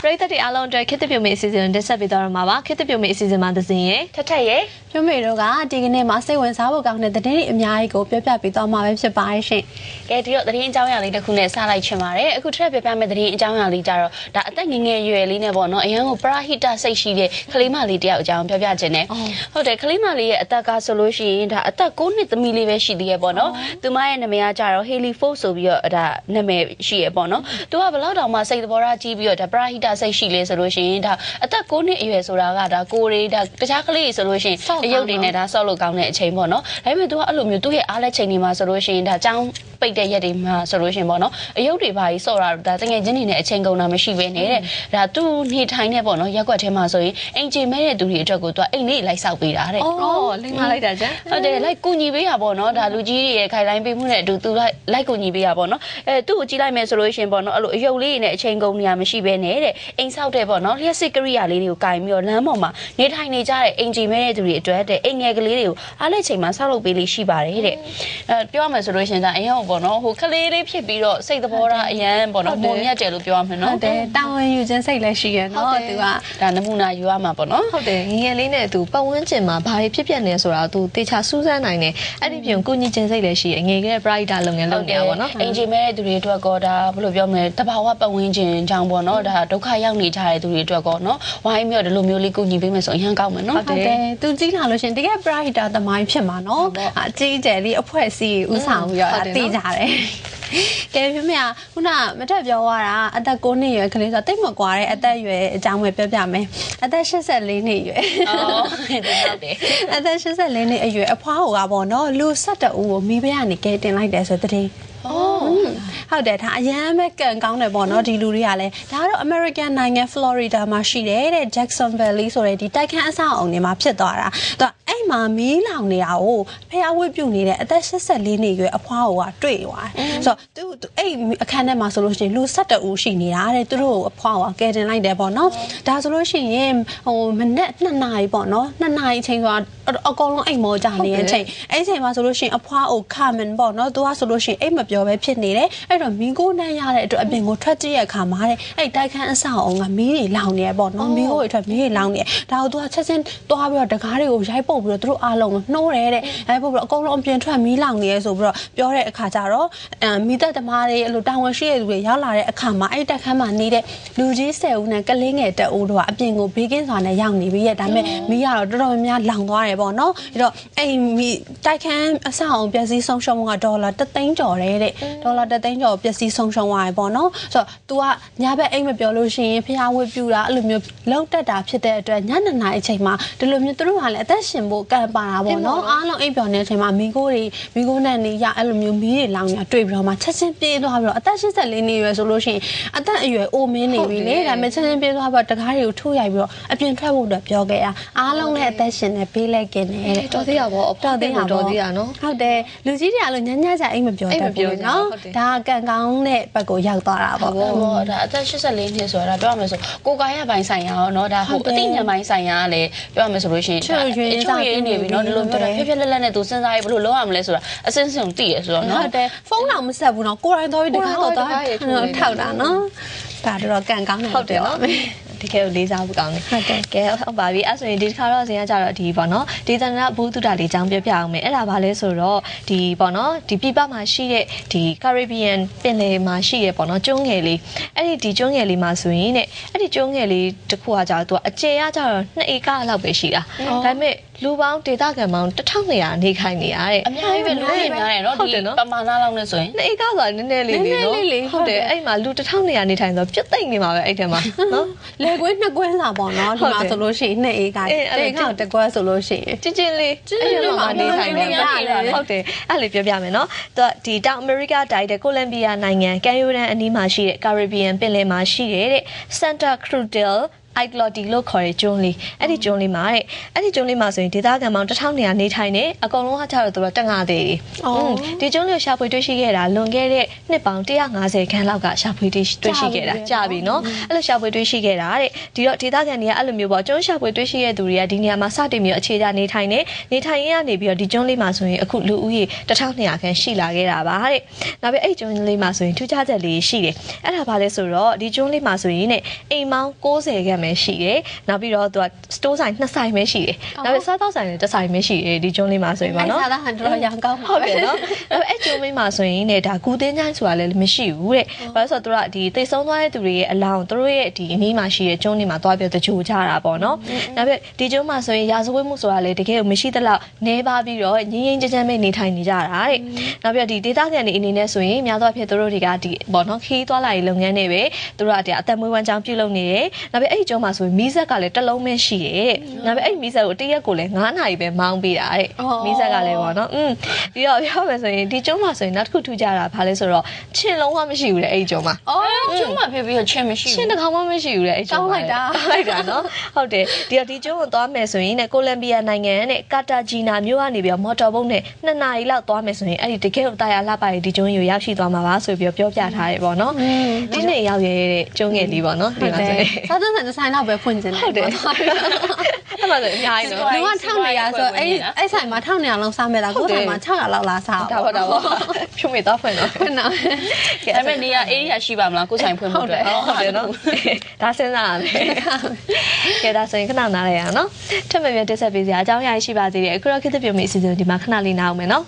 ပရိသတ်တွေအားလုံးအတွက်ခေတ်သစ်ပြုံမေအစီအစဉ်ကိုတင်ဆက်ပေးသွားရမှာပါခေတ်သစ်ပြုံမေအစီအစဉ်မှာသစဉ်ရဲ့ထက်ထက်ရဲ့ ပြမေတို့ကဒီကနေ့မှာစိတ်ဝင်စားဖို့ကောင်းတဲ့သတင်းတွေအများကြီးကိုပြောပြပေးသွားမှာပဲဖြစ်ပါရဲ့ရှင်ကဲဒီတော့သတင်းအကြောင်းအရာလေးတစ်ခုနဲ့စလိုက်ချင်ပါတယ်အခုထက်ပြပြမယ့်သတင်းအကြောင်းအရာလေးကြတော့ဒါအသက်ငယ်ငယ်ရွယ်လေးနဲ့ပေါ့နော်အရန်ကိုပရာဟိတစိတ်ရှိတဲ့ကလေးမလေးတယောက်အကြောင်းပြောပြခြင်းနဲ့ဟုတ်တယ်ကလေးမလေးရဲ့အသက်ကဆိုလို့ရှိရင်ဒါအသက်9နှစ်သမီးလေးပဲရှိသေးရဲ့ပေါ့နော်သူမရဲ့နာမည်ကကြတော့ Haley Ford ဆိုပြီးတော့ဒါနာမည်ရှိရဲ့ပေါ့နော်သူကဘယ်လောက်တောင်မှစိတ်သဘောထားကြီးပြီးတော့ဒါပရာဟိတစိတ်ရှိလေဆိုလို့ရှိရင်ဒါအသက်9နှစ်အရွယ်ဆိုတာကဒါကိုရီဒါတခြားကလေးတွေဆိုလို့ရှိရင်အယုတ်တွေနဲ့ဒါဆော့လို့ကောင်းတဲ့အချိန်ပေါ့နော်ဒါပေမဲ့သူကအဲ့လိုမျိုးသူ့ရဲ့အားလက်ချိန်တွေမှာဆိုလို့ရှိရင်ဒါចောင်း ပိတ်တဲ့ရက်တွေမှာဆိုလို့ရှိရင်ပေါ့နော်အယုတ်တွေဘာကြီးဆော့တာဒါတငယ်ချင်းတွေနဲ့အချိန်ကုန်တာမရှိဘဲနဲ့တဲ့ဒါသူ့နေထိုင်နေပေါ့နော်ရက်ွက်ထဲမှာဆိုရင်အိမ်ချိန်မဲတဲ့သူတွေအတွက်ကိုသူကအိမ်လေးလိုက်ဆောက်ပေးတာတဲ့အော်လိမ့်မလိုက်တာကြဟုတ်တယ်လိုက်ကူညီပေးတာပေါ့နော်ဒါလူကြီးတွေရဲ့ခိုင်လိုင်းပေးမှုနဲ့အတူသူလိုက်လိုက်ကူညီပေးတာပေါ့နော်အဲသူ့ကိုကြည့်လိုက်မယ်ဆိုလို့ရှိရင်ပေါ့နော်အဲ့လိုအယုတ်လေးတွေနဲ့အချိန်ကုန်နေရမရှိဘဲနဲ့တဲ့အိမ်ဆောက်တဲ့ပေါ့နော်လျှက်စစ်ကရိယာလေးတွေကိုကင်ပြီးတော့လမ်းပေါ်မှာနေထိုင်နေကြတဲ့အိမ်ချိန်မဲတဲ့သူတွေအတွက်တဲ့အိမ်ငယ်ကလေးတွေကိုအားလက်ချိန်မှာဆောက်လုပ်ပေးလေးရှိပါတယ်တဲ့အဲပြောရမယ်ဆိုလို့ရှိရင်ဒါအရင်ကပေါ့နော်ဟိုကလေးလေးဖြစ်ပြီးတော့စိတ်သဘောထားအရန်ပေါ့နော်ပုံမြတ်တယ်လို့ပြောရမှာဟုနော်တ်တယ်တာဝန်ယူခြင်းစိတ်လည်းရှိရနော်သူကဒါနမူနာယူရမှာပေါ့နော်ဟုတ်တယ်ငယ်ငယ်လေးနဲ့သူပတ်ဝန်းကျင်မှာဘာတွေဖြစ်ပျက်နေဆိုတာသူတေချာစူးစမ်းနိုင်တယ်အဲ့ဒီပြင်ကိုကြီးချင်းစိတ်လည်းရှိရငယ်ငယ်ပရိဒါလုပ်ငန်းလုပ်နေတာပေါ့နော်အင်ဂျင်မဲတဲ့သူတွေအတွက်ကောဒါဘယ်လိုပြောမလဲတဘာဝပတ်ဝန်းကျင်ကြောင့်ပေါ့နော်ဒါဒုက္ခရောက်နေကြတဲ့သူတွေအတွက်ကောနော်ဝိုင်းပြီးတော့ဒီလိုမျိုးလေးကူညီပေးမယ်ဆိုအရင်ကောင်းမယ်နော်ဟုတ်တယ်သူကြီးလာလို့ရှင်တကယ် brighter သမိုင်းဖြစ်မှာနော်အကြီးကျယ်လေးအဖွဲ့အစည်းဥဆောင်ပြီးတော့တည်ကြတယ်ကဲပြမခုနမတက်ပြောသွားတာအသက်9နှစ်ရွယ်ကလေးဆိုတိတ်မကွာတဲ့အသက်ရွယ်အကြောင်းပဲပြောပြမယ်အသက်84နှစ်ရွယ်အော်ဟုတ်တယ်အသက်84နှစ်အရွယ်အဖွားဟိုကပေါ့နော်လူ12ဦးကိုမိဘကနေကဲတင်လိုက်တယ်ဆိုတဲ့တဲ့အော်ဟုတ် တယ်ဒါအရန်ပဲကန်ကောင်းတယ်ပေါ့နော်ဒီလူတွေကလည်းဒါကတော့ American နိုင်ငံ Florida မှာရှိတယ်တဲ့ Jackson Valley ဆိုတဲ့ဒီတိုက်ခန်းအဆောက်အုံတွေမှာဖြစ်သွားတာသူကအဲ့မှာမီးလောင်နေတာကိုဖះဝတ်ပြုတ်နေတဲ့အသက်84နှစ်ရွယ်အဖွားဟိုကတွေ့သွားတယ်ဆိုတော့သူသူအဲ့အခန်းထဲမှာဆိုလို့ရှိရင်လူ17ဦးရှိနေတာတဲ့သူတို့အဖွားဟိုကကဲတင်လိုက်တယ်ပေါ့နော်ဒါဆိုလို့ရှိရင်ဟိုမနေ့2နာရီပေါ့နော်2နာရီအချိန်ဆိုတာအကောင်လုံးအိမ်မောကြနေတဲ့အချိန်အဲ့အချိန်မှာဆိုလို့ရှိရင်အဖွားဟို Carmen ပေါ့နော်သူကဆိုလို့ရှိရင်အိမ်မပြောပဲဖြစ်နေတယ်အဲ့တော့မီးကိုနှမ်းရတဲ့အတွက်အပြင်ကိုထွက်ကြည့်ရခါမှာတဲ့အဲ့တိုက်ခန်းအဆောက်အုံကမီးတွေလောင်နေရပေါ့နော်မီးကိုတွေထွက်မီးတွေလောင်နေဒါကိုသူကချက်ချင်းသွားပြီးတော့တကားတွေကိုရိုက်ပုတ်ပြီးတော့သူတို့အားလုံးနှိုးတယ်တဲ့ရိုက်ပုတ်ပြီးတော့အကုန်လုံးအပြင်ထွက်မီးလောင်နေရဆိုပြီးတော့ပြောတဲ့အခါကျတော့အဲမီးသက်သမားတွေအဲ့လိုတာဝန်ရှိတဲ့သူတွေရောက်လာတဲ့အခါမှာအဲ့တိုက်ခန်းမှာနေတဲ့လူကြီး10ဦးနဲ့ကလေးငယ်10ဦးတို့ကအပြင်ကိုဘေးကင်းစွာနဲ့ရောက်နေပြီရဲ့ဒါပေမဲ့မီးကတော့တော်တော်များများလောင်သွားတယ်ပေါ့နော်အဲ့တော့အဲ့မီးတိုက်ခန်းအဆောက်အုံပျက်စီးဆုံးရှုံးမှုကဒေါ်လာ3သိန်းကျော်တယ်တဲ့ဒေါ်လာ3သိန်းကျေပျက်စီးဆုံးရှုံးသွားတယ်ပေါ့နော်ဆိုတော့ तू ကညဘက်အိမ်မပြောလို့ရှိရင်ဖျားဝတ်ပြူတာအဲ့လိုမျိုးလောက်တက်တာဖြစ်တဲ့အတွက်ညနေနိုင်အချိန်မှာဒီလိုမျိုးသူတို့ကလည်းအသက်ရှင်ဖို့ကံပါတာပေါ့နော်အားလုံးအိမ်ပြောနေတဲ့အချိန်မှာမိကိုတွေမိကိုနဲ့နေရအဲ့လိုမျိုးမီးတွေလောင်ရတွေ့ပြီးတော့မှချက်ချင်းပြေးသွားပြီးတော့အသက်84နှစ်ရွယ်ဆိုလို့ရှိရင်အသက်အရွယ်အိုမင်းနေပြီလေဒါပေမဲ့ချက်ချင်းပြေးသွားပြီးတော့တကားတွေကိုထိုးရိုက်ပြီးတော့အပြင်ထွက်ဖို့အတွက်ပြောခဲ့ရအားလုံးလည်းအသက်ရှင်နေပေးလိုက်กินတယ်တဲ့ တော်သေးရပါဘော တော်သေးတာ တော်သေးရနော် ဟုတ်တယ်လူကြီးတွေကလို့ညညကြအိမ်မပြောတတ် အိမ်မပြော ဘူး ကြ နော် ဟုတ်တယ် ဒါကကံ ကောင်းတဲ့ဘက်ကိုရောက်သွားတာပေါ့ ဟောဒါအသက်84နှစ်ဆိုတာပြောရမယ်ဆိုကိုကာယပိုင်းဆိုင်ရာရောเนาะဒါဟိုအသိဉာဏ်ပိုင်းဆိုင်ရာကလည်းပြောရမယ်ဆိုလို့ရှိရင် ချွတ်ရွေး ချွတ်ရွေးနေပြီเนาะဒီလိုမျိုး ဟုတ်တယ် ဖြည်းဖြည်းလက်လက်နဲ့သူစဉ်းစားရေးဘယ်လိုလုပ်ရမလဲဆိုတာအစင်းစင်သိရဆိုတော့ ဟု เนาะ တ်တယ်ဖုန်းတော့မဆက်ဘူးနော်ကိုယ်တိုင်တော့ဒီကားတော့ ကိုယ်တိုင်တော့တခါရထိုးနေ ထောက်တာနော်ဒါတော့ကံကောင်းတယ် ဟုတ်တယ်နော် ဒီကဲကိုလေးစားဖို့ကောင်းတယ်ဟုတ်တယ်ကဲဟုတ်ပါပြီအဲ့ဆိုရင်ဒီတစ်ခါတော့ဇင်ကကြတော့ဒီပေါ့နော်ဒီသန္တာဘူးတုတာလေးအကြောင်းပြောပြအောင်မယ်အဲ့ဒါဘာလဲဆိုတော့ဒီပေါ့နော်ဒီပြပမှာရှိတဲ့ဒီ Caribbean ပင်လယ်မှာရှိတဲ့ပေါ့နော်ကျွန်းငယ်လေးအဲ့ဒီဒီကျွန်းငယ်လေးမှာဆိုရင်တဲ့အဲ့ဒီကျွန်းငယ်လေးတစ်ခုကကြတော့သူကအကျယ်ကကြတော့2ဧကလောက်ပဲရှိတာဒါပေမဲ့ လူပေါင်းဒေသခံပေါင်း1200နေခိုင်နေရတဲ့ အများကြီးပဲလူတွေများတယ်เนาะ ဟုတ် ဒီ တယ်နော် ပမာဏလောက်နဲ့ဆိုရင် နှစ်ဧကဆိုတာနည်းနည်းလေးလေးနော် နည်းနည်းလေး ဟုတ်တယ် ဟုတ်တယ် အဲ့မှာလူ1200နေထိုင်ဆိုပြတ်သိမ့်နေမှာပဲအဲ့ထဲမှာနော် လေကွင်းနှစ်ကွင်းလာပေါ့နော်ဒီမှာ ဟုတ်တယ် ဆိုလို့ရှိရင်နှစ်အေးက အေးအဲ့ တေ လို ကတကွဲဆိုလို့ရှိရင် ချင်းချင်းလေး ချင်းချင်းလေးမှာ နေထိုင်နေ နေ ပါ ထိုင်နေ ဟုတ်တယ်အဲ့လေပြောပြမယ်နော်သူကဒီတောင်အမေရိကတိုက်တဲ့ကိုလံဘီယာနိုင်ငံကန်ယိုဒန်အနီးမှာရှိတဲ့ Caribbean ပင်လယ်မှာရှိတဲ့တဲ့ Santa Cruz del Igloti လို့ခေါ်တဲ့ကျွန်းလေးအဲ့ဒီကျွန်းလေးမှာတဲ့အဲ့ဒီကျွန်းလေးမှာဆိုရင်ဒေသခံပေါင်း1000နေရာနေထိုင်နေအကုန်လုံးကကြတော့သူတို့တငါသေးတယ်။အော်ဒီကျွန်းလေးကိုရှာဖွေတွေ့ရှိခဲ့တာလွန်ခဲ့တဲ့နှစ်ပေါင်း150ခန်းလောက်ကရှာဖွေတွေ့ရှိခဲ့တာကြာပြီနော်။အဲ့လိုရှာဖွေတွေ့ရှိခဲ့တာတဲ့ဒီတော့ဒေသခံတွေကအဲ့လိုမျိုးပေါ့ကျွန်းရှာဖွေတွေ့ရှိခဲ့သူတွေကဒီနေရာမှာစတင်ပြီးအခြေချနေထိုင်နေနေထိုင်ရင်းကနေပြီးတော့ဒီကျွန်းလေးမှာဆိုရင်အခုလူဦးရေ1200ခန်းရှိလာခဲ့တာပါတဲ့။နောက်ပြီးအဲ့ကျွန်းလေးမှာဆိုရင်ထူးခြားချက်လေးရှိတယ်။အဲ့ဒါဘာလဲဆိုတော့ဒီကျွန်းလေးမှာဆိုရင်တဲ့အိမ်ပေါင်း60ခန်းပဲရှိတယ်နောက်ပြီးတော့သူကစတိုးဆိုင်2ဆိုင်ပဲရှိတယ်နောက်ပြီးစားသောက်ဆိုင်လည်းတစ်ဆိုင်ပဲရှိတယ်ဒီကျွန်းလေးမှာဆိုရင်ပါအဲ့နော်စားသားဟန်တော်တော်ရောင်ကောင်းပါဟုတ်တယ်နော်အဲ့အဲ့ကျုံမင်းမှာဆိုရင်ねဒါကူတင်းချိုင်းဆိုတာလည်းမရှိဘူးတဲ့ဘာလို့ဆိုတော့သူကဒီတိတ်ဆုံးသွားတဲ့သူတွေရဲ့အလောင်းသူတို့ရဲ့ဒီအနီးမှာရှိတဲ့ကျုံးတွေမှာသွားပြီးတကြိုကြတာပေါ့နော်နောက်ပြီးဒီကျုံးမှာဆိုရင်ရာဇဝတ်မှုဆိုတာလည်းတကယ်ကိုမရှိသလောက်နေပါပြီးတော့ငင်းငင်းကြမ်းကြမ်းပဲနေထိုင်နေကြတာတဲ့နောက်ပြီးဒီဒေသခံတွေအနေနဲ့ဆိုရင်များသောအားဖြင့်သူတို့တွေကဒီပေါ့နော်ခီးသွားလာရေးလုပ်ငန်းတွေပဲသူတို့ကဒီအသက်မွေးဝမ်းကြောင်းပြုလုပ်နေတယ်နောက်ပြီးအဲ့ဒီကျုံးမှာဆိုရင်မီးဆက်ကလည်းတစ်လုံးပဲရှိတယ်တဲ့နောက်ပြီးအဲ့ဒီမီးဆက်ကိုတရက်ကိုလည်း9နာရီပဲမောင်းပေးတာတဲ့မီးဆက်ကလည်းပေါ့နော်อืมပြီးတော့ပြောမယ်ဆိုရင်ဒီကျုံးမှာဆိုရင်နောက်တစ်ခုထူးကြတာဘာလဲဆိုတော့ချင်းလုံးဝမရှိဘူးတဲ့အဲ့ဒီကျုံးမှာအော်ကျွန်းမှာဖြစ်ပြီးတော့ချင်းမရှိချင်းဘူးတစ်ကောင်မှမရှိဘူးတဲ့အဲ့ဒီကျုံးမှာတောင်းလိုက်တာတောင်းလိုက်တာနော်ဟုတ်တယ်ဒီတော့ဒီကျုံးကိုသွားမယ်ဆိုရင်တဲ့ကိုလံဘီယာနိုင်ငံနဲ့ကာတာဂျီနာမြို့ကနေပြီးတော့မော်တော်ဘုတ်နဲ့နှစ်နာရီလောက်သွားမယ်ဆိုရင်အဲ့ဒီတကယ်ကိုတာယာလှပရဲ့ဒီကျုံးကိုရောက်ရှိသွားမှာပါဆိုပြီးတော့ပြောပြထားတယ်ပေါ့နော်ဒီနေ့ရောက်ရဲတဲ့ကျုံးငယ်လေးပေါ့နော်ဒီဟုတ်မှာတယ်ဆိုရင်စားသုံးဆိုင်တစ်ဆိုင်တော့ပဲဖွင့်နေတယ်ဟုတ်တယ်အဲ့မှာဆိုအများကြီးနော်လူက1900ဆိုအဲ့အဲ့ဆိုင်မှာ1900လုံးစားမဲ့လားကိုယ်ဆိုင်မှာ600လောက်လားစားဒါပေါ့ဒါပေါ့ဖြုံးမိသွားဖွင့်တော့ခွန်းတော့ဒါပေမဲ့နေရ area ရှိပါမလားကိုယ်ဆိုင်ဖွင့်ဖို့အတွက်ဟုတ်တယ်နော်ဒါစဉ်းစားရမယ်ကဲဒါဆိုရင်ခဏနားလိုက်ရအောင်နော်ထပ်မပြတ်တက်ဆက်ပေးစရာအကြောင်းအရာရှိပါသေးတယ်အခုတော့ခေတ်သစ်ပြုံးမိအစီအစဉ်ဒီမှာခဏလေးနားအောင်မယ်နော်